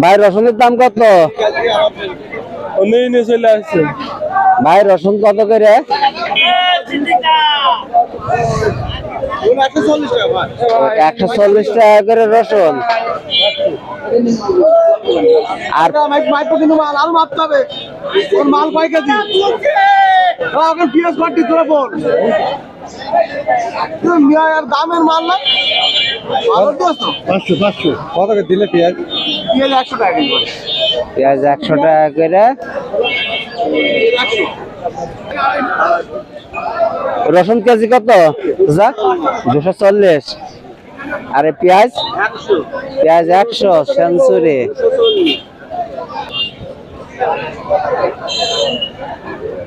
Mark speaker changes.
Speaker 1: ভাই রসুনের দাম কত?
Speaker 2: চলে আসছে।
Speaker 1: ভাই রসুন কত করে? একশো চল্লিশ টাকা করে রসুন। আর
Speaker 2: কিন্তু মাল মাপতে হবে মাল কয় কেজি? এখন পিঁয়াজ কাটি তোরা বল। আর দামের মাল না?
Speaker 3: পাঁচশো পাঁচশো। কত করে দিলে পেঁয়াজ?
Speaker 2: পিঁয়াজ একশো টাকা
Speaker 1: পেঁয়াজ একশো টাকা করে। রসুন কেজি কত? যাক দুশো চল্লিশ। আরে পেঁয়াজ? পেঁয়াজ একশো সেঞ্চুরি।